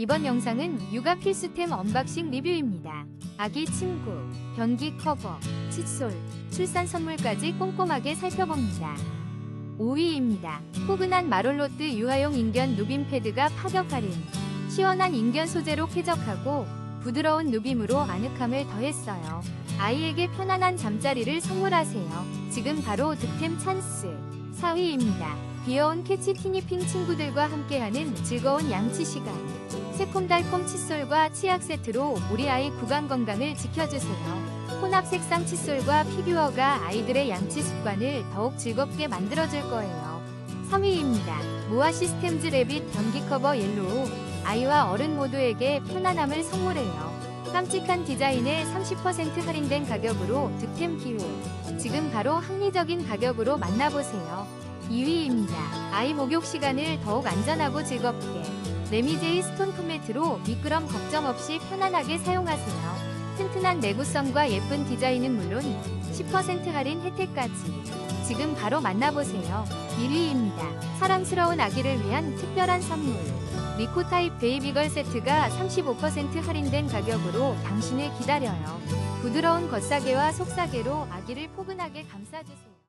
이번 영상은 육아 필수템 언박싱 리뷰입니다. 아기 침구, 변기 커버, 칫솔, 출산 선물까지 꼼꼼하게 살펴봅니다. 5위입니다. 포근한 마롤로트 유아용 인견 누빔 패드가 파격 할인. 시원한 인견 소재로 쾌적하고 부드러운 누빔으로 아늑함을 더했어요. 아이에게 편안한 잠자리를 선물하세요. 지금 바로 득템 찬스. 4위입니다. 귀여운 캐치 티니핑 친구들과 함께하는 즐거운 양치 시간. 새콤달콤 칫솔과 치약 세트로 우리 아이 구강 건강을 지켜주세요. 혼합 색상 칫솔과 피규어가 아이들의 양치 습관을 더욱 즐겁게 만들어줄 거예요. 3위입니다. 모아 시스템즈 레빗 변기 커버 옐로우. 아이와 어른 모두에게 편안함을 선물해요. 깜찍한 디자인에 30% 할인된 가격으로 득템 기회. 지금 바로 합리적인 가격으로 만나보세요. 2위입니다. 아이 목욕 시간을 더욱 안전하고 즐겁게. 레미제이 스톤 폼매트로 미끄럼 걱정 없이 편안하게 사용하세요. 튼튼한 내구성과 예쁜 디자인은 물론 10% 할인 혜택까지. 지금 바로 만나보세요. 1위입니다. 사랑스러운 아기를 위한 특별한 선물. 리코타입 베이비걸 세트가 35% 할인된 가격으로 당신을 기다려요. 부드러운 겉사계와 속사계로 아기를 포근하게 감싸주세요.